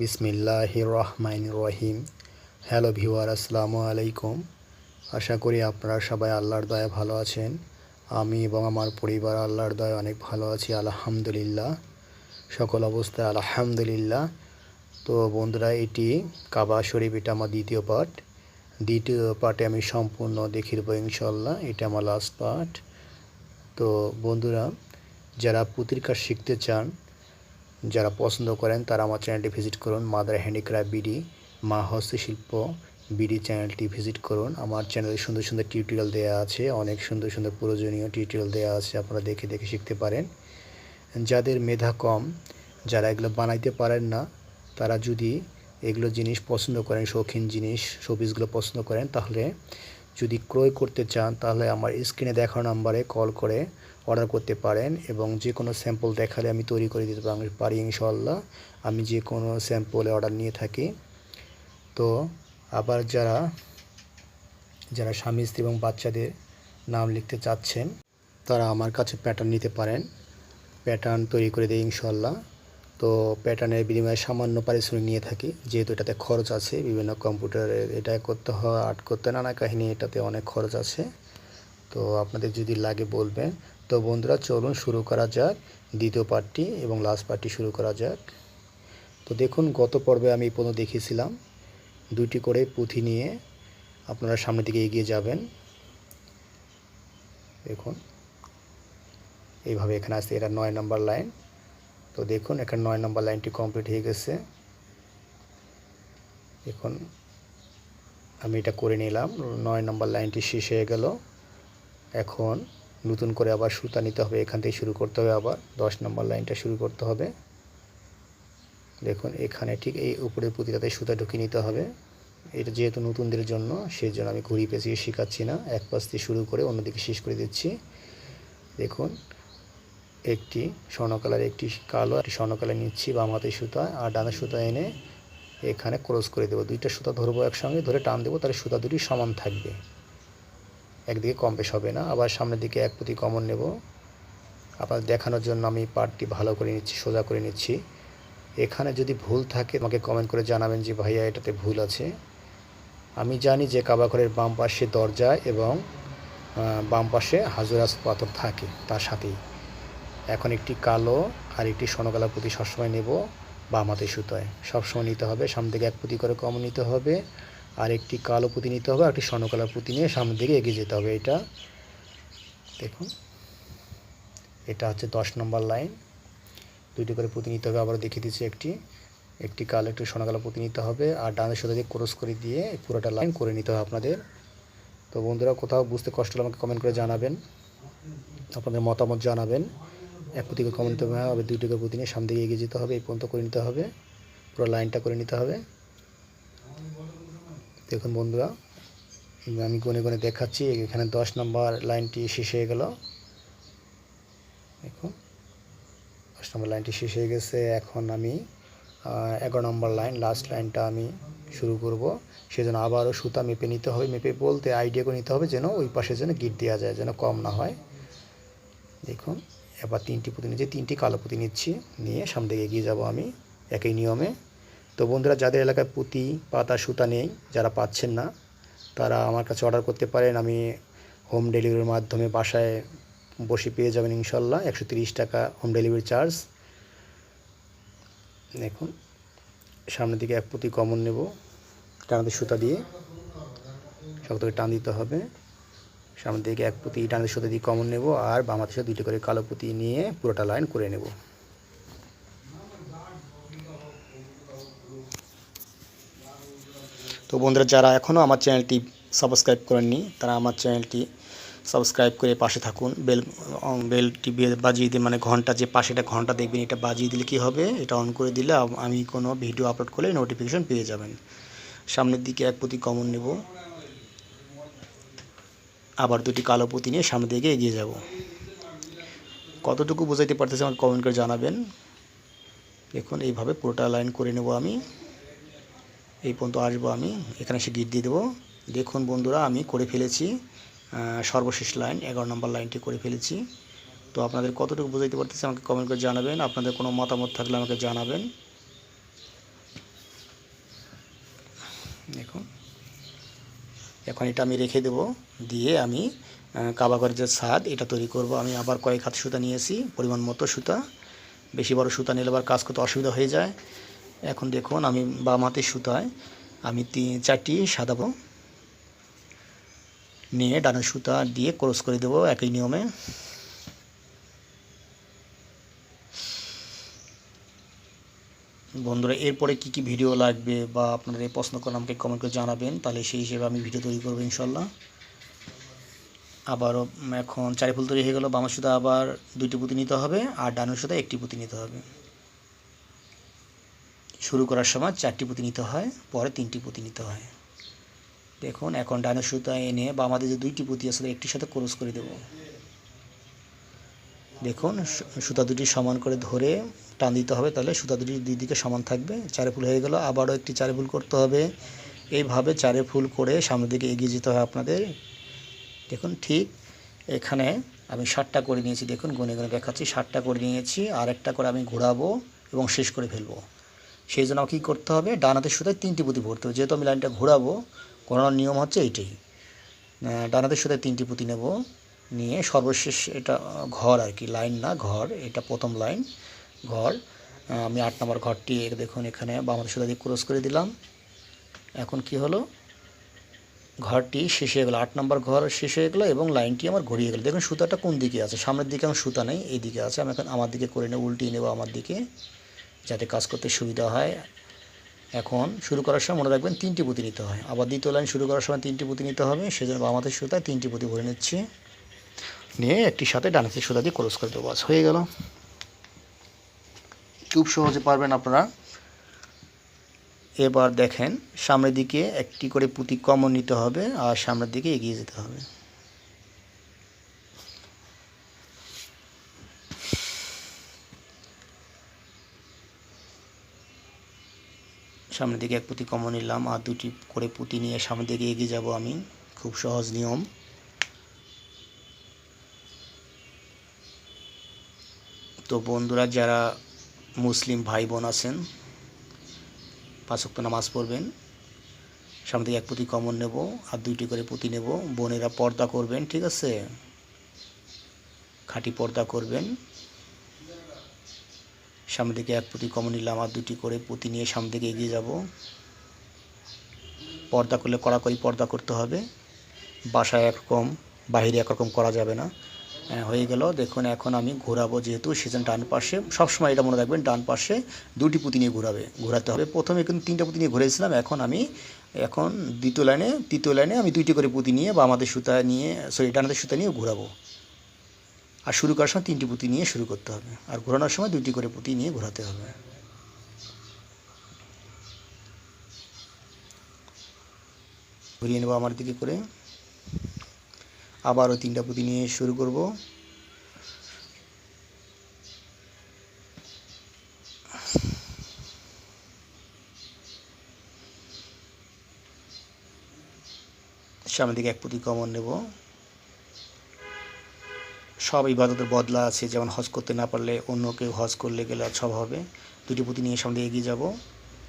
বিসমিল্লাহ রহমান রহিম হ্যালো ভিওয়ার আসসালামু আলাইকুম। আশা করি আপনারা সবাই আল্লাহর দয়া ভালো আছেন। আমি এবং আমার পরিবার আল্লাহর দয়া অনেক ভালো আছি, আলহামদুলিল্লাহ। সকল অবস্থায় আলহামদুলিল্লাহ। তো বন্ধুরা, এটি কাবা শরীফ, এটা আমার দ্বিতীয় পার্ট দ্বিতীয় পার্টে আমি সম্পূর্ণ দেখিয়ে দেবো ইনশাল্লাহ এটা আমার লাস্ট পার্ট তো বন্ধুরা, যারা পুতির কাজ শিখতে চান যারা পছন্দ করেন, তারা আমার চ্যানেলটি ভিজিট করুন। মাদার হ্যান্ডিক্রাফট বিডি মা হস্তশিল্প বিডি চ্যানেলটি ভিজিট করুন। আমার চ্যানেলে সুন্দর সুন্দর টিউটোরিয়াল দেওয়া আছে। অনেক সুন্দর সুন্দর প্রয়োজনীয় টিউটোরিয়াল দেওয়া আছে, আপনারা দেখে দেখে শিখতে পারেন। যাদের মেধা কম, যারা এগুলো বানাইতে পারেন না, তারা যদি এগুলো জিনিস পছন্দ করেন, শৌখিন জিনিস শোপিসগুলো পছন্দ করেন, তাহলে যদি ক্রয় করতে চান, তাহলে আমার স্ক্রিনে দেখানো নাম্বারে কল করে অর্ডার করতে পারেন এবং যে কোনো স্যাম্পল দেখালে আমি তৈরি করে দিতে পারি ইনশাল্লাহ আমি যে কোনো স্যাম্পলে অর্ডার নিয়ে থাকি। তো আবার যারা যারা স্বামী, স্ত্রী এবং বাচ্চাদের নাম লিখতে চাচ্ছেন, তারা আমার কাছে প্যাটার্ন নিতে পারেন। প্যাটার্ন তৈরি করে দেয় ইনশাল্লাহ তো প্যাটার্নের বিনিময়ে সামান্য পারিশ্রমিক নিয়ে থাকি। যেহেতু এটাতে খরচ আছে, বিভিন্ন কম্পিউটারে এটা করতে হয়, আর্ট করতে নানা কাহিনী এটাতে অনেক খরচ আছে। তো আপনাদের যদি লাগে বলবেন। তো বন্ধুরা, চলুন শুরু করা যাক। দ্বিতীয় পার্টটি এবং লাস্ট পার্টটি শুরু করা যাক। তো দেখুন, গত পর্বে আমি এই পর্যন্ত দেখিয়েছিলাম। দুইটি করে পুঁথি নিয়ে আপনারা সামনের দিকে এগিয়ে যাবেন। দেখুন, এইভাবে এখানে আসতে এটা নয় নম্বর লাইন তো দেখুন, এখানে নয় নম্বর লাইনটি কমপ্লিট হয়ে গেছে। এখন আমি এটা করে নিলাম, নয় নম্বর লাইনটি শেষ হয়ে গেল। এখন নতুন করে আবার সুতা নিতে হবে, এখান থেকে শুরু করতে হবে আবার, দশ নম্বর লাইনটা শুরু করতে হবে। দেখুন, এখানে ঠিক এই উপরের পুঁতিটাতে সুতা ঢুকিয়ে নিতে হবে। এটা যেহেতু নতুনদের জন্য সেই জন্য আমি ঘুরিয়ে পেঁচিয়ে শেখাচ্ছি না, এক পাশ দিয়ে শুরু করে অন্যদিকে শেষ করে দিচ্ছি। দেখুন একটি স্বর্ণ কালার, একটি কালো, একটি স্বর্ণ কালার নিচ্ছি, বাম হাতে সুতা আর ডানা সুতা এনে এখানে ক্রস করে দেবো। দুইটা সুতা ধরবো একসঙ্গে, ধরে টান দেবো, তাহলে সুতা দুটি সমান থাকবে। একদিকে কম বেশ হবে না, আবার সামনের দিকে এক প্রতি কমন নেব। আবার দেখানোর জন্য আমি পার্টটি ভালো করে নিচ্ছি, সোজা করে নিচ্ছি। এখানে যদি ভুল থাকে, আমাকে কমেন্ট করে জানাবেন যে, ভাইয়া, এটাতে ভুল আছে। আমি জানি যে, কাবাঘরের বাম পাশে দরজা এবং বাম পাশে হাজুরাস পাথর থাকে, তার সাথেই। এখন একটি কালো আর একটি স্বর্ণকালার পুঁতি সবসময় নেব বাম হাতে সুতোয়। সবসময় নিতে হবে সামনে দিকে এক পুঁতি করে কম নিতে হবে, আর একটি কালো পুঁতি নিতে হবে, আর একটি স্বর্ণকালার পুঁতি নিয়ে সামনের দিকে এগিয়ে যেতে হবে। এটা দেখুন, এটা হচ্ছে দশ নম্বর লাইন। দুইটি করে পুঁতি নিতে হবে আবার দেখিয়ে দিচ্ছি একটি। একটি কালো, একটি স্বর্ণকালা পুঁতি নিতে হবে, আর ডানের সাথে দিয়ে ক্রস করে দিয়ে পুরোটা লাইন করে নিতে হবে আপনাদের। তো বন্ধুরা, কোথাও বুঝতে কষ্ট হলে আমাকে কমেন্ট করে জানাবেন, আপনাদের মতামত জানাবেন। এক পুঁতিকে কমন নিতে হবে আবার করে পুঁতি নিয়ে সামনে দিকে এগিয়ে যেতে হবে, এই পর্যন্ত করে নিতে হবে, পুরো লাইনটা করে নিতে হবে। দেখুন বন্ধুরা, আমি গনে গনে দেখাচ্ছি, এখানে দশ নম্বর লাইনটি শেষ হয়ে গেল। দেখুন, দশ নম্বর লাইনটি শেষ হয়ে গেছে। এখন আমি এগারো নম্বর লাইন লাস্ট লাইনটা আমি শুরু করব। সেজন্য আবারও সুতা মেপে নিতে হবে, মেপে বলতে আইডিয়া করে নিতে হবে যেন ওই পাশে যেন গিট দেওয়া যায়, যেন কম না হয়। দেখুন এবার তিনটি পুঁতি নিচ্ছি তিনটি কালো পুঁতি নিচ্ছি নিয়ে সামনে দিকে এগিয়ে যাব আমি একই নিয়মে। তো বন্ধুরা, যাদের এলাকায় পুঁতি, পাতা, সুতা নেই, যারা পাচ্ছেন না, তারা আমার কাছে অর্ডার করতে পারেন। আমি হোম ডেলিভারির মাধ্যমে বাসায় বসে পেয়ে যাবেন ইনশাল্লাহ। একশো টাকা হোম ডেলিভারি চার্জ। দেখুন, সামনের দিকে এক পুঁতি কমন নেব, টানাতে সুতা দিয়ে। শক্ত করে টান দিতে হবে। সামনের দিকে এক পুঁতি টানাতে সাথে দিয়ে কমন নেব আর বাম হাতের সাথে দুইটি করে কালো পুঁতি নিয়ে পুরোটা লাইন করে নেব। তো বন্ধুরা, যারা এখনও আমার চ্যানেলটি সাবস্ক্রাইব করেননি, তারা আমার চ্যানেলটি সাবস্ক্রাইব করে পাশে থাকুন। বেল বেলটি বাজিয়ে দিয়ে মানে ঘণ্টা, যে পাশে একটা ঘণ্টা দেখবেন, এটা বাজিয়ে দিলে কি হবে? এটা অন করে দিলে আমি কোনো ভিডিও আপলোড করলে নোটিফিকেশন পেয়ে যাবেন। সামনের দিকে এক পুঁতি কমন নেব। আবার দুটি কালো পুঁতি নিয়ে সামনের দিকে এগিয়ে যাব। কতটুকু বোঝাইতে পারতেছে আমার কমেন্ট করে জানাবেন। দেখুন, এইভাবে পুরোটা লাইন করে নেব আমি। এই পর্যন্ত আসব আমি। এখানে এসে গিট দিয়ে দেবো। দেখুন বন্ধুরা, আমি করে ফেলেছি। সর্বশেষ লাইন এগারো নম্বর লাইনটি করে ফেলেছি। তো আপনাদের কতটুকু বোঝাইতে পারতেছে আমাকে কমেন্ট করে জানাবেন। আপনাদের কোনো মতামত থাকলে আমাকে জানাবেন। দেখুন এখন এটা আমি রেখে দেব, দিয়ে আমি কাবাগর যে ছাদ এটা তৈরি করব। আমি আবার কয়েক হাত সুতা নিয়েছি, পরিমাণ মতো সুতা। বেশি বড় সুতা নিলে আবার কাজ করতে অসুবিধা হয়ে যায়। এখন দেখুন, আমি বাম হাতের সুতায় আমি তিন, চারটি সাদাবো নিয়ে ডানের সুতা দিয়ে ক্রস করে দেবো একই নিয়মে। বন্ধুরা, এরপরে কি কি ভিডিও লাগবে বা আপনারা এই প্রশ্ন করে আমাকে কমেন্ট করে জানাবেন, তাহলে সেই হিসেবে আমি ভিডিও তৈরি করব ইনশাল্লাহ আবারও এখন চারি ফুল তৈরি হয়ে গেল বামার সুতা আবার দুইটি পুঁতি নিতে হবে আর ডানের সুতা একটি পুঁতি নিতে হবে। শুরু করার সময় চারটি পুঁতি নিতে হয়, পরে তিনটি পুঁতি নিতে হয়। দেখুন, এখন ডানের সুতা এনে বা আমাদের যে দুইটি পুঁতি আছে, একটির সাথে ক্রস করে দেব। দেখুন সুতা দুটি সমান করে ধরে টান দিতে হবে, তাহলে সুতা দুটি দুই দিকে সমান থাকবে। চারে ফুল হয়ে গেল, আবারও একটি চারে ফুল করতে হবে। এইভাবে চারে ফুল করে সামনের দিকে এগিয়ে যেতে হয় আপনাদের। দেখুন, ঠিক এখানে আমি ষাটটা করে নিয়েছি। দেখুন, গুনে গুনে দেখাচ্ছি, ষাটটা করে নিয়েছি আর একটা করে আমি ঘোরাবো এবং শেষ করে ফেলব। সেই জন্য কী করতে হবে, ডান সুতায় তিনটি পুঁতি ভরতে হবে। যেহেতু আমি লাইনটা ঘোরাবো ঘোরানোর নিয়ম হচ্ছে এইটাই। ডান সুতায় তিনটি পুঁতি নেব। নিয়ে সর্বশেষ এটা ঘর আর কি, লাইন না, ঘর, এটা প্রথম লাইন, ঘর। আমি আট নম্বর ঘরটি দেখুন এখানে বাম হাতের সুতা দিয়ে ক্রস করে দিলাম। এখন কি হলো? ঘরটি শেষ হয়ে গেলো, আট নম্বর ঘর শেষ হয়ে গেলো এবং লাইনটি আমার ঘুরিয়ে গেলো। দেখুন সুতাটা কোন দিকে আছে? সামনের দিকে আমার সুতা নেই, এই দিকে আছে। আমি এখন আমার দিকে করে নেব, উল্টিয়ে নেব আমার দিকে, যাতে কাজ করতে সুবিধা হয়। এখন শুরু করার সময় মনে রাখবেন তিনটি পুঁতি নিতে হয়। আবার দ্বিতীয় লাইন শুরু করার সময় তিনটি পুঁতি নিতে হবে, সেজন্য আমাদের সুতায় তিনটি পুঁতি ভরে নিচ্ছি। নিয়ে একটির সাথে ডানাতের সুতা দিয়ে ক্রস করে দেবো। হয়ে গেল। খুব সহজে পারবেন আপনারা। এবার দেখেন, সামনের দিকে একটি করে পুঁতি কমন নিতে হবে আর সামনের দিকে এগিয়ে যেতে হবে। সামনের দিকে এক পুঁতি কমন নিলাম আর দুটি করে পুঁতি নিয়ে সামনের দিকে এগিয়ে যাব আমি। খুব সহজ নিয়ম। তো বন্ধুরা, যারা মুসলিম ভাই বোন আছেন পাঁচ ওয়াক্ত নামাজ পড়বেন। সামনে থেকে এক পুঁতি কমন নেব, আর দুইটি করে পুঁতি নেব। বোনেরা পর্দা করবেন, ঠিক আছে? খাঁটি পর্দা করবেন। সামনে দিকে এক পুঁতি কমন নিলাম, আর দুটি করে পুঁতি নিয়ে সামনে দিকে এগিয়ে যাব। পর্দা করলে কড়াকড়ি পর্দা করতে হবে। বাসায় একরকম, বাইরে একরকম করা যাবে না। হ্যাঁ, হয়ে গেল। দেখুন এখন আমি ঘোরাবো যেহেতু সেজন্য ডান পাশে। সবসময় এটা মনে রাখবেন ডান পাশে দুটি পুঁতি নিয়ে ঘোরাবে ঘোরাতে হবে। প্রথমে কিন্তু তিনটা পুঁতি নিয়ে ঘুরেছিলাম এখন আমি এখন দ্বিতীয় লাইনে তৃতীয় লাইনে আমি দুইটি করে পুঁতি নিয়ে বা আমাদের সুতা নিয়ে সরি ডানাদের সুতা নিয়ে ঘোরাবো। আর শুরু করার সময় তিনটি পুঁতি নিয়ে শুরু করতে হবে। আর ঘোরানোর সময় দুইটি করে পুঁতি নিয়ে ঘোরাতে হবে। ঘুরিয়ে নেব আমার দিকে করে। আবারও তিনটা পুঁতি নিয়ে শুরু করব। সামনের দিকে এক পুঁতি কমন নেব। সব ইবাদতের বদলা আছে, যেমন হজ করতে না পারলে অন্য কেউ হজ করলে গেলে সব হবে। দুটি পুঁতি নিয়ে সামনে এগিয়ে যাব,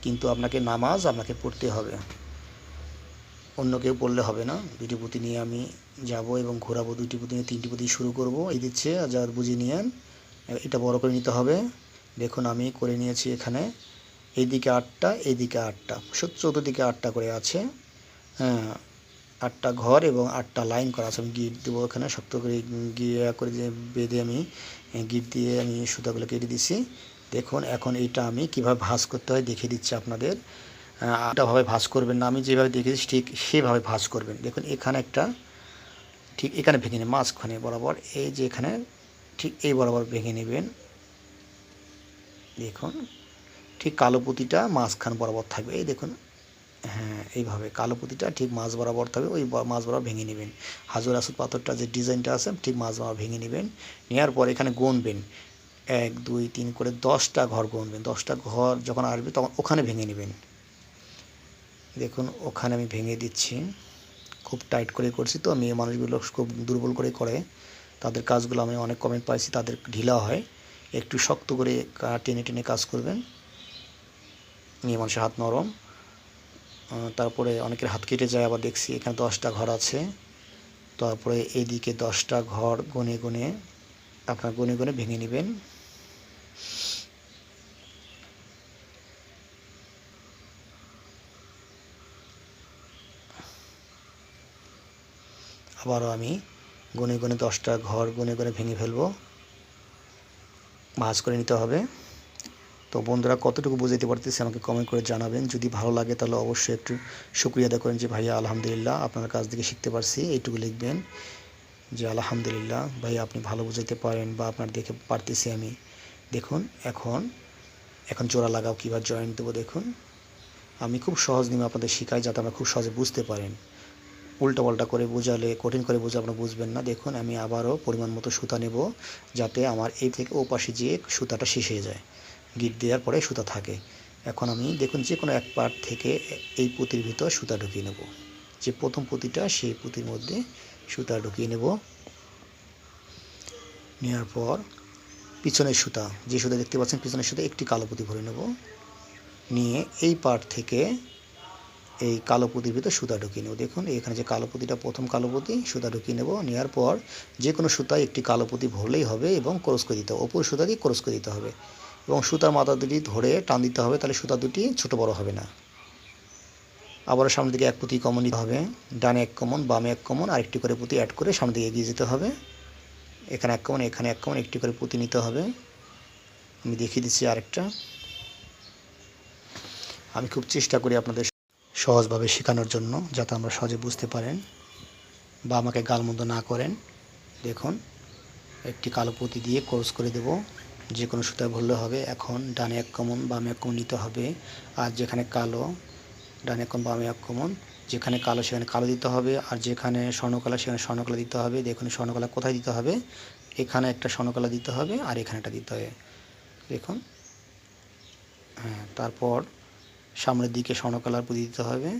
কিন্তু আপনাকে নামাজ আপনাকে পড়তে হবে। অন্য কেউ পড়লে হবে না। দুটি পুঁতি নিয়ে আমি যাব এবং ঘোরাবো। দুটি পুঁতি নিয়ে তিনটি পুঁতি শুরু করব। এই দিচ্ছে যা বুঝিয়ে নিয়েন, এটা বড় করে নিতে হবে। দেখুন, আমি করে নিয়েছি এখানে। এইদিকে আটটা এইদিকে আটটা। চতুর্দিকে আটটা করে আছে। হ্যাঁ আটটা ঘর এবং আটটা লাইন করা আছে। আমি গিট দেবো এখানে, শক্ত করে গিয়ে করে যে বেঁধে আমি গিট দিয়ে আমি সুতাগুলো কেটে দিছি। দেখুন, এখন এইটা আমি কীভাবে ভাঁজ করতে হয় দেখিয়ে দিচ্ছি আপনাদের। আটাভাবে ভাঁজ করবেন না। আমি যেভাবে দেখেছি, ঠিক সেভাবে ভাঁজ করবেন। দেখুন, এখানে একটা, ঠিক এখানে ভেঙে নেবেন মাঝখানে বরাবর। এই যে এখানে, ঠিক এই বরাবর ভেঙে নেবেন। দেখুন, ঠিক কালো পুঁতিটা মাঝখান বরাবর থাকবে। এই দেখুন হ্যাঁ এইভাবে কালো পুঁতিটা ঠিক মাছ বরাবর থাকবে, ওই মাছ বরাবর ভেঙে নেবেন। হাজর আসুদ পাথরটা যে ডিজাইনটা আছে, ঠিক মাছ বরাবর ভেঙে নেবেন। নেওয়ার পর এখানে গুনবেন। এক, দুই, তিন করে দশটা ঘর গুনবেন। দশটা ঘর যখন আসবে, তখন ওখানে ভেঙে নেবেন। দেখুন, ওখানে আমি ভেঙে দিচ্ছি। খুব টাইট করে করছি তো। মেয়ে মানুষগুলো খুব দুর্বল করে করে। তাদের কাজগুলো আমি অনেক কমেন্ট পাইছি, তাদের ঢিলা হয়। একটু শক্ত করে টেনে টেনে কাজ করবেন। মেয়ে মানুষের হাত নরম। তারপরে অনেকের হাত কেটে যায়, আবার দেখছি এখানে দশটা ঘর আছে। তারপরে এইদিকে দশটা ঘর গুনে গুনে, আপনার গুনে গুনে ভেঙে নেবেন। আবারও আমি গুনে গুনে দশটা ঘর গুনে গুনে ভেঙে ফেলব। ভাঁজ করে নিতে হবে। তো বন্ধুরা, কতটুকু বুঝাইতে পারতেছি আমাকে কমেন্ট করে জানাবেন। যদি ভালো লাগে তাহলে অবশ্যই একটু শুক্রিয়া আদা করেন যে, ভাইয়া, আলহামদুলিল্লাহ, আপনার কাছ থেকে শিখতে পারছি। এইটুকু লিখবেন যে, আলহামদুলিল্লাহ ভাই আপনি ভালো বুঝাইতে পারেন বা আপনার দেখে পারতেছি আমি। দেখুন, এখন এখন জোড়া লাগাও, কীভাবে জয়েন্ট দেবো দেখুন। আমি খুব সহজ নিয়মে আপনাদের শিখাই যাতে আমরা খুব সহজে বুঝতে পারেন। উল্টো পাল্টা করে বোঝালে, কঠিন করে বোঝা আপনারা বুঝবেন না। দেখুন, আমি আবারও পরিমাণ মতো সুতা নেব যাতে আমার এই থেকে ও পাশে যেয়ে সুতাটা শেষ হয়ে যায়। গিট দেওয়ার পরে সুতা থাকে। এখন আমি, দেখুন, যে কোনো এক পার্ট থেকে এই পুঁতির ভিতর সুতা ঢুকিয়ে নেব। যে প্রথম পুঁতিটা, সেই পুঁতির মধ্যে সুতা ঢুকিয়ে নেব। নেওয়ার পর পিছনের সুতা, যে সুতা দেখতে পাচ্ছেন, পিছনের সুতা একটি কালো পুঁতি ভরে নেব। নিয়ে এই পার্ট থেকে এই কালো পুঁতির ভিতর সুতা ঢুকিয়ে নেব। দেখুন, এখানে যে কালো পুঁতিটা, প্রথম কালো পুঁতি, সুতা ঢুকিয়ে নেব। নেওয়ার পর যে কোনো সুতায় একটি কালো পুঁতি ভরলেই হবে এবং ক্রস করে দিতে হবে। ওপর সুতা দিয়ে ক্রস করে দিতে হবে এবং সুতার মাথা দুটি ধরে টান দিতে হবে, তাহলে সুতা দুটি ছোট বড় হবে না। আবার সামনের দিকে এক পুঁতি কমন নিতে হবে। ডানে এক কমন, বামে এক কমন, আরেকটি করে পুঁতি অ্যাড করে সামনের দিকে এগিয়ে যেতে হবে। এখানে এক কমন, এখানে এক কমন, একটি করে পুঁতি নিতে হবে। আমি দেখিয়ে দিচ্ছি আরেকটা। আমি খুব চেষ্টা করি আপনাদের সহজভাবে শেখানোর জন্য, যাতে আমরা সহজে বুঝতে পারেন বা আমাকে গালমন্দ না করেন। দেখুন, একটি কালো পুঁতি দিয়ে কোর্স করে দেব। যে কোনো সুতায় ভরলে হবে। এখন ডানে এক কমন, বামে এক কমন নিতে হবে। আর যেখানে কালো, ডানে এক কমন, বামে এক কমন, যেখানে কালো সেখানে কালো দিতে হবে। আর যেখানে স্বর্ণকলা, সেখানে স্বর্ণকলা দিতে হবে। দেখুন, স্বর্ণকলা কোথায় দিতে হবে? এখানে একটা স্বর্ণকলা দিতে হবে আর এখানে একটা দিতে হবে। দেখুন হ্যাঁ তারপর সামনের দিকে স্বর্ণ কালার পুঁতি দিতে হবে।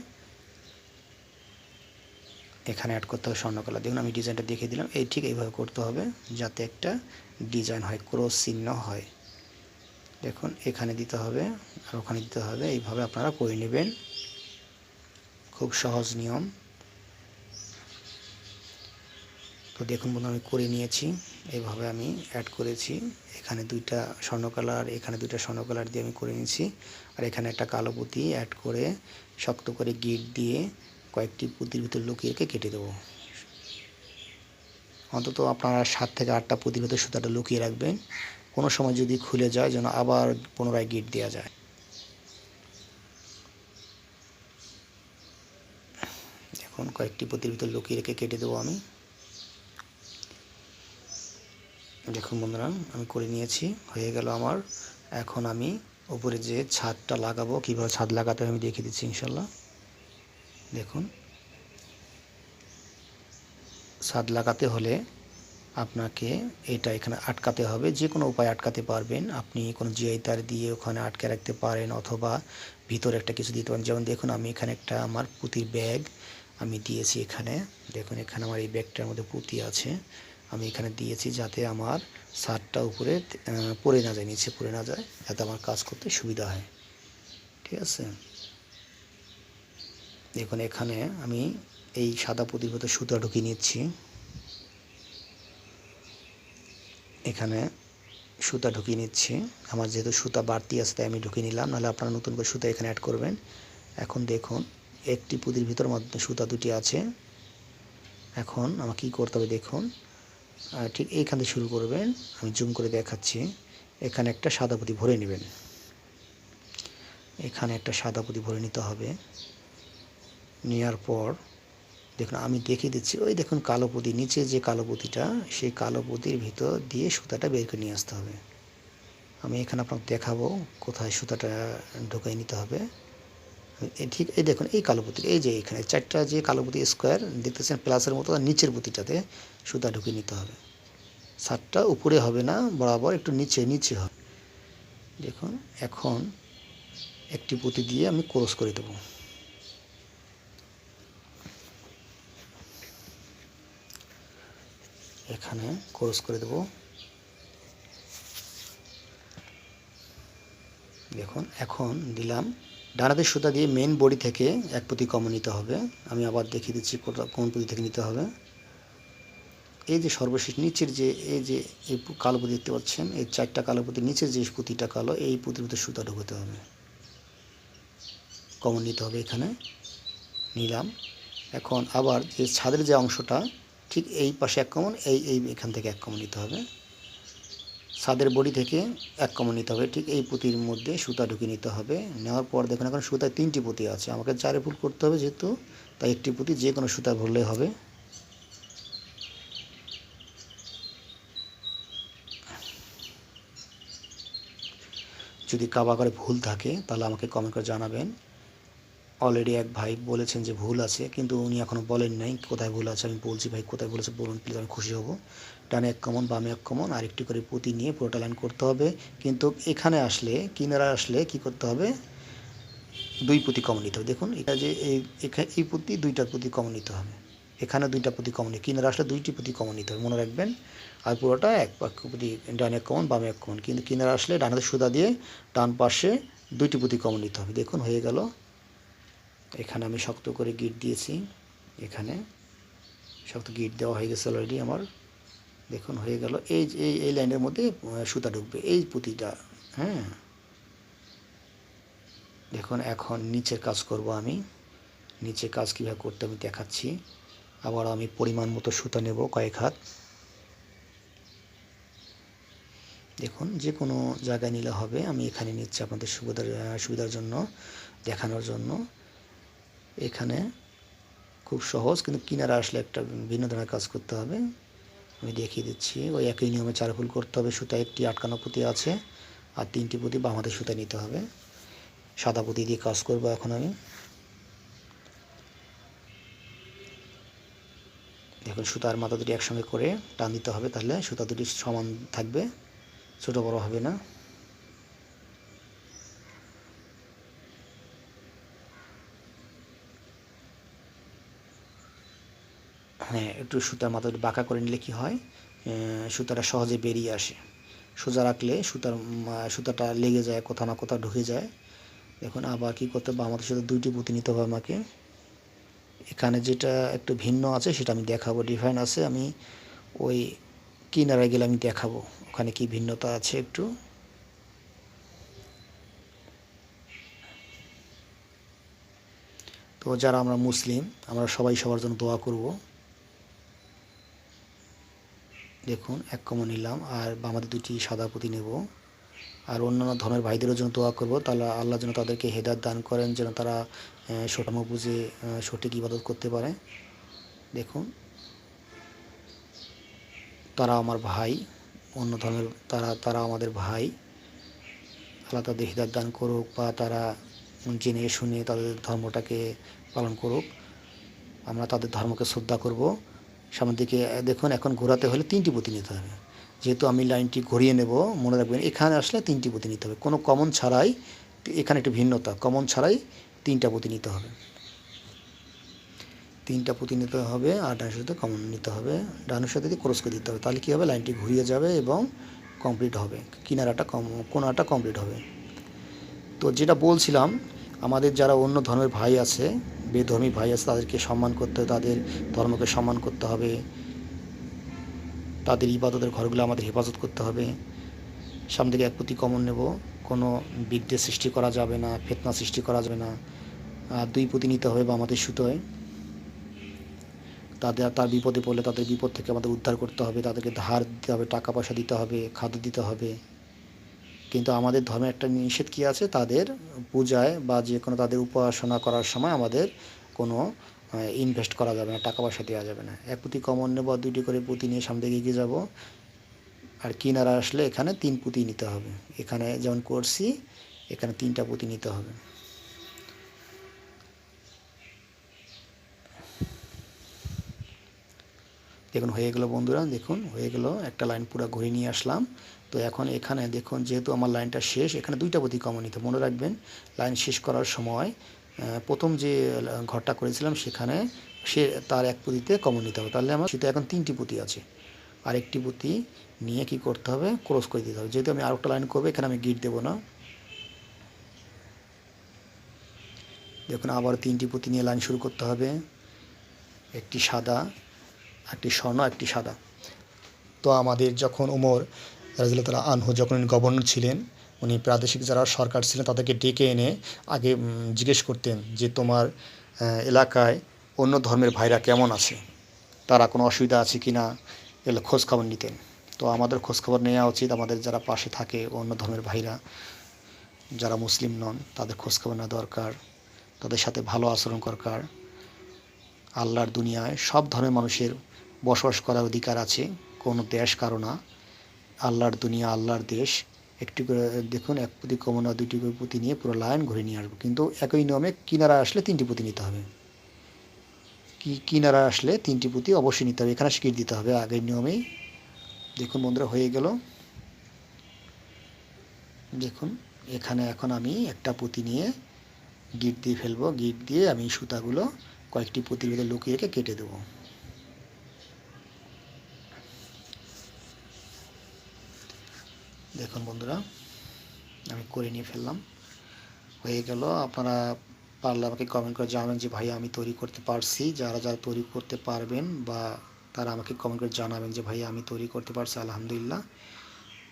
এখানে অ্যাড করতে হবে স্বর্ণ কালার দেখুন, আমি ডিজাইনটা দেখিয়ে দিলাম। এই ঠিক এইভাবে করতে হবে যাতে একটা ডিজাইন হয়, ক্রস চিহ্ন হয়। দেখুন, এখানে দিতে হবে আর ওখানে দিতে হবে। এইভাবে আপনারা করে নেবেন। খুব সহজ নিয়ম। তো দেখুন বন্ধু আমি করে নিয়েছি। এইভাবে আমি অ্যাড করেছি। এখানে দুইটা স্বর্ণ কালার এখানে দুইটা স্বর্ণ কালার দিয়ে আমি করে নিয়েছি। আর এখানে একটা কালো পুঁতি অ্যাড করে শক্ত করে গিট দিয়ে কয়েকটি পুঁতির ভিতর লুকিয়ে রেখে কেটে দেবো। অন্তত আপনারা সাত থেকে আটটা পুঁতির ভিতর সুতাটা লুকিয়ে রাখবেন। কোনো সময় যদি খুলে যায়, যেন আবার পুনরায় গিট দেওয়া যায়। এখন কয়েকটি পুঁতির ভিতর লুকিয়ে রেখে কেটে দেবো আমি। দেখুন বন্ধুরা, আমি করে নিয়েছি, হয়ে গেল আমার। এখন আমি উপরে যে ছাদটা লাগাবো, কীভাবে ছাদ লাগাতে আমি দেখিয়ে দিচ্ছি ইনশাল্লাহ দেখুন। ছাদ লাগাতে হলে আপনাকে এটা এখানে আটকাতে হবে, যে কোনো উপায় আটকাতে পারবেন। আপনি কোনো জিআই তার দিয়ে ওখানে আটকে রাখতে পারেন, অথবা ভিতরে একটা কিছু দিতে পারেন। যেমন দেখুন, আমি এখানে একটা আমার পুঁতির ব্যাগ আমি দিয়েছি এখানে। দেখুন, এখানে আমার এই ব্যাগটার মধ্যে পুঁতি আছে। আমি এখানে দিয়েছি যাতে আমার সারটা উপরে পড়ে না যায়, নিচে পড়ে না যায়, যাতে আমার কাজ করতে সুবিধা হয়। ঠিক আছে? দেখুন, এখানে আমি এই সাদা পুঁতির মতো সুতা ঢুকিয়ে নিচ্ছি। এখানে সুতা ঢুকিয়ে নিচ্ছি। আমার যেহেতু সুতা বাড়তি আছে, তাই আমি ঢুকিয়ে নিলাম। নাহলে আপনারা নতুন করে সুতা এখানে অ্যাড করবেন। এখন দেখুন, একটি পুঁতির ভিতর মধ্যে সুতা দুটি আছে। এখন আমাকে কী করতে হবে, দেখুন। ঠিক এইখান থেকে শুরু করবেন। আমি জুম করে দেখাচ্ছি। এখানে একটা সাদা পুঁতি ভরে নেবেন। এখানে একটা সাদা পুঁতি ভরে নিতে হবে। নেওয়ার পর, দেখুন আমি দেখিয়ে দিচ্ছি, ওই দেখুন কালো পুঁতি, নিচে যে কালো পুঁতিটা, সেই কালো পুঁতির ভিতর দিয়ে সুতাটা বের করে নিয়ে আসতে হবে। আমি এখানে আপনাকে দেখাবো কোথায় সুতাটা ঢুকাই নিতে হবে। ঠিক, এই দেখুন, এই কালো পুঁতি এই যে এখানে চারটা যে কালো পুঁতি স্কোয়ার দেখতেছেন প্লাসের মতো, নিচের পুঁতিটাতে সুতা ঢুকিয়ে নিতে হবে। সাতটা উপরে হবে না, বরাবর একটু নিচে নিচে হবে। দেখুন, এখন একটি পুঁতি দিয়ে আমি ক্রস করে দেবো। এখানে ক্রস করে দেবো। দেখুন, এখন দিলাম ডানাতের সুতা দিয়ে মেন বডি থেকে এক পুঁতি কমন নিতে হবে। আমি আবার দেখিয়ে দিচ্ছি কোন পুঁতি থেকে নিতে হবে। এই যে সর্বশেষ নিচের যে, এই যে, এই কালো পুঁতি দেখতে পাচ্ছেন, এই চারটা কালো পুঁতির নিচের যে পুঁতিটা কালো, এই পুঁতির ভিতরে সুতা ঢোকাতে হবে। কমন নিতে হবে এখানে। নিলাম। এখন আবার যে ছাদের যে অংশটা, ঠিক এই পাশে এক কমন, এই এই এখান থেকে এক কমন নিতে হবে। ছাদের বডি থেকে এক কমন নিতে হবে। ঠিক এই পুঁতির মধ্যে সুতা ঢুকিয়ে নিতে হবে। নেওয়ার পর দেখুন এখন সুতায় তিনটি পুঁতি আছে। আমাকে চারে ফুল করতে হবে যেহেতু, তাই একটি পুঁতি যে কোনো সুতা ভরলে হবে। যদি কাবা করে ভুল থাকে, তাহলে আমাকে কমেন্ট করে জানাবেন। অলরেডি এক ভাই বলেছেন যে ভুল আছে, কিন্তু উনি এখনও বলেন নাই কোথায় ভুল আছে, আমি বলছি ভাই কোথায় বলেছে বলুন প্লিজ আমি খুশি হব। ডানে এক কমন, বামে এক কমন, আর একটি করে পুঁতি নিয়ে পুরোটা লাইন করতে হবে। কিন্তু এখানে আসলে, কিনারা আসলে কি করতে হবে? দুই পুঁতি কমন নিতে হবে। দেখুন, এটা যে এই এই পুঁতি দুইটা পুঁতি কমন নিতে হবে। এখানে দুইটা পুঁতি কমন কিনারা আসলে দুইটি পুঁতি কমন নিতে হবে। মনে রাখবেন, আর পুরোটা এক পুঁতি ডানে এক কমন বামে এক কমন কিন্তু কিনারা আসলে ডানাতে সুতা দিয়ে ডান পাশে দুইটি পুঁতি কমন নিতে হবে। দেখুন, হয়ে গেল। এখানে আমি শক্ত করে গিট দিয়েছি। এখানে শক্ত গিট দেওয়া হয়ে গেছে অলরেডি আমার। দেখুন, হয়ে গেল। এই এই এই লাইনের মধ্যে সুতা ঢুকবে। এই পুঁতিটা হ্যাঁ। দেখুন, এখন নিচের কাজ করব আমি। নিচে কাজ কীভাবে করতে আমি দেখাচ্ছি। আবার আমি পরিমাণ মতো সুতা নেব কয়েক হাত। দেখুন যে কোনো জায়গায় নিলে হবে। আমি এখানে নিচ্ছি আপনাদের সুবিধার সুবিধার জন্য, দেখানোর জন্য। এখানে। খুব সহজ, কিন্তু কিনারা আসলে একটা ভিন্ন ধরনের কাজ করতে হবে। আমি দেখিয়ে দিচ্ছি, ওই একই নিয়মে চার ফুল করতে হবে, সুতা একটি আটকানো পুঁতি আছে আর তিনটি পুঁতি বাম হাতে সুতা নিতে হবে। সাদা পুঁতি দিয়ে কাজ করব এখন আমি। দেখুন, সুতার মাথা দুটি একসঙ্গে করে টান দিতে হবে, তাহলে সুতা দুটি সমান থাকবে, ছোটো বড় হবে না। হ্যাঁ একটু সুতার মাথা বাঁকা করে নিলে কি হয়? সুতাটা সহজে বেরিয়ে আসে। সোজা রাখলে সুতার সুতাটা লেগে যায়, কোথাও না কোথাও ঢুকে যায়। দেখুন আবার কি করতে হবে? আমাদের সাথে দুইটি পুঁতি নিতে হবে আমাকে। এখানে যেটা একটু ভিন্ন আছে, সেটা আমি দেখাবো। ডিফারেন্ট আছে, আমি ওই কিনারায় গেলে আমি দেখাবো। ওখানে কি ভিন্নতা আছে একটু? তো যারা আমরা মুসলিম, আমরা সবাই সবার জন্য দোয়া করব। দেখুন, এক কমন নিলাম, আর আমাদের দুটি সাদা পুঁতি নেব। আর অন্যান্য ধর্মের ভাইদেরও জন্য দোয়া করব, তাহলে আল্লাহ যেন তাদেরকে হেদায়ত দান করেন, যেন তারা সটাম বুঝে সঠিক ইবাদত করতে পারে। দেখুন, তারা আমার ভাই, অন্য ধর্মের তারা তারা আমাদের ভাই। আল্লাহ তাদের হৃদায়ত দান করুক, বা তারা জেনে শুনে তাদের ধর্মটাকে পালন করুক। আমরা তাদের ধর্মকে শ্রদ্ধা করব। সামনের দিকে দেখুন, এখন ঘোরাতে হলে তিনটি পুঁতি নিতে হবে। যেহেতু আমি লাইনটি ঘুরিয়ে নেব, মনে রাখবেন, এখানে আসলে তিনটি পুঁতি নিতে হবে। কোনো কমন ছাড়াই এখানে একটি ভিন্নতা কমন ছাড়াই তিনটা পুঁতি নিতে হবে। তিনটা পুঁতি নিতে হবে, আর ডানের সাথে কমন নিতে হবে। ডানের সাথে ক্রস করে দিতে হবে, তাহলে কী হবে? লাইনটি ঘুরিয়ে যাবে এবং কমপ্লিট হবে। কিনারাটা কম, কোনাটা কমপ্লিট হবে। তো যেটা বলছিলাম, আমাদের যারা অন্য ধর্মের ভাই আছে বেধর্মী ভাই আছে, তাদেরকে সম্মান করতে হবে, তাদের ধর্মকে সম্মান করতে হবে। তাদের ইবাদতের ঘরগুলো আমাদের হেফাজত করতে হবে। সামনে থেকে এক প্রতি কমন নেব। কোনো বিদ্বেষ সৃষ্টি করা যাবে না, ফেতনা সৃষ্টি করা যাবে না। আর দুই পুঁতি নিতে হবে বা আমাদের সুতোয়। তাদের, তার বিপদে পড়লে তাদের বিপদ থেকে আমাদের উদ্ধার করতে হবে। তাদেরকে ধার দিতে হবে, টাকা পয়সা দিতে হবে, খাদ্য দিতে হবে। কিন্তু আমাদের ধর্মে একটা নিষেধ কী আছে? তাদের পূজায় বা যে কোনো তাদের উপাসনা করার সময় আমাদের কোনো ইনভেস্ট করা যাবে না, টাকা পয়সা দেওয়া যাবে না। এক পুঁতি কমন নেব আর দুইটি করে পুঁতি নিয়ে সামনে দিকে এগিয়ে যাব। আর কিনারা আসলে এখানে তিন পুঁতি নিতে হবে। এখানে যেমন করছি, এখানে তিনটা পুঁতি নিতে হবে। দেখুন, হয়ে গেল বন্ধুরা, দেখুন, হয়ে গেল, একটা লাইন পুরো ঘুরে নিয়ে আসলাম। তো এখন এখানে দেখুন, যেহেতু আমার লাইনটা শেষ, এখানে দুইটা প্রতি কমন নিতে মনে রাখবেন, লাইন শেষ করার সময় প্রথম যে ঘরটা করেছিলাম সেখানে সে তার এক পুঁতিতে কমন নিতে হবে। তাহলে আমার সেটা এখন তিনটি পুঁতি আছে। আরেকটি পুঁতি নিয়ে কি করতে হবে? ক্রস করে দিতে হবে। যেহেতু আমি আরেকটা লাইন করব, এখানে আমি গিট দেবো না। দেখুন, আবার তিনটি পুঁতি নিয়ে লাইন শুরু করতে হবে। একটি সাদা একটি স্বর্ণ, একটি সাদা। তো আমাদের যখন উমর রাজিল্লা আনহু যখন গভর্নর ছিলেন, উনি প্রাদেশিক যারা সরকার ছিলেন তাদেরকে ডেকে এনে আগে জিজ্ঞেস করতেন যে তোমার এলাকায় অন্য ধর্মের ভাইরা কেমন আছে? তারা কোনো অসুবিধা আছে কি না এগুলো খোঁজখবর নিতেন। তো আমাদের খোঁজখবর নেওয়া উচিত। আমাদের যারা পাশে থাকে অন্য ধর্মের ভাইরা, যারা মুসলিম নন, তাদের খোঁজখবর নেওয়া দরকার। তাদের সাথে ভালো আচরণ দরকার। আল্লাহর দুনিয়ায় সব ধর্মের মানুষের বসবাস করার অধিকার আছে, কোনো দেশ কারও না। আল্লাহর দুনিয়া, আল্লাহর দেশ। একটি করে, দেখুন, এক পুঁতি কমনা, দুইটি করে পুঁতি নিয়ে পুরো লাইন ঘুরে নিয়ে আসব। কিন্তু একই নিয়মে কিনারা আসলে তিনটি পুঁতি নিতে হবে। কি কিনারা আসলে তিনটি পুঁতি অবশ্যই নিতে হবে। এখানে স্কিট দিতে হবে আগের নিয়মেই। দেখুন বন্ধুরা, হয়ে গেল। দেখুন, এখানে এখন আমি একটা পুঁতি নিয়ে গিট দিয়ে ফেলব। গিট দিয়ে আমি সুতাগুলো কয়েকটি পুঁতির ভিতরে লুকিয়ে রেখে কেটে দেবো। দেখুন বন্ধুরা, আমি করে নিয়ে ফেললাম। হয়ে গেল, আপনারা পারলে আমাকে কমেন্ট করে জানাবেন যে ভাই আমি তৈরি করতে পারছি। যারা যারা তৈরি করতে পারবেন বা তারা আমাকে কমেন্ট করে জানাবেন যে ভাই আমি তৈরি করতে পারছি, আলহামদুলিল্লাহ।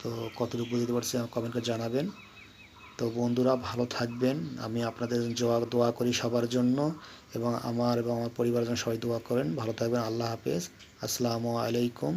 তো কতটুকু বুঝতে পারছি কমেন্ট করে জানাবেন। তো বন্ধুরা, ভালো থাকবেন। আমি আপনাদের জোয়া, দোয়া করি সবার জন্য এবং আমার এবং আমার পরিবারের জন্য সবাই দোয়া করেন। ভালো থাকবেন, আল্লাহ হাফেজ। আসসালামু আলাইকুম।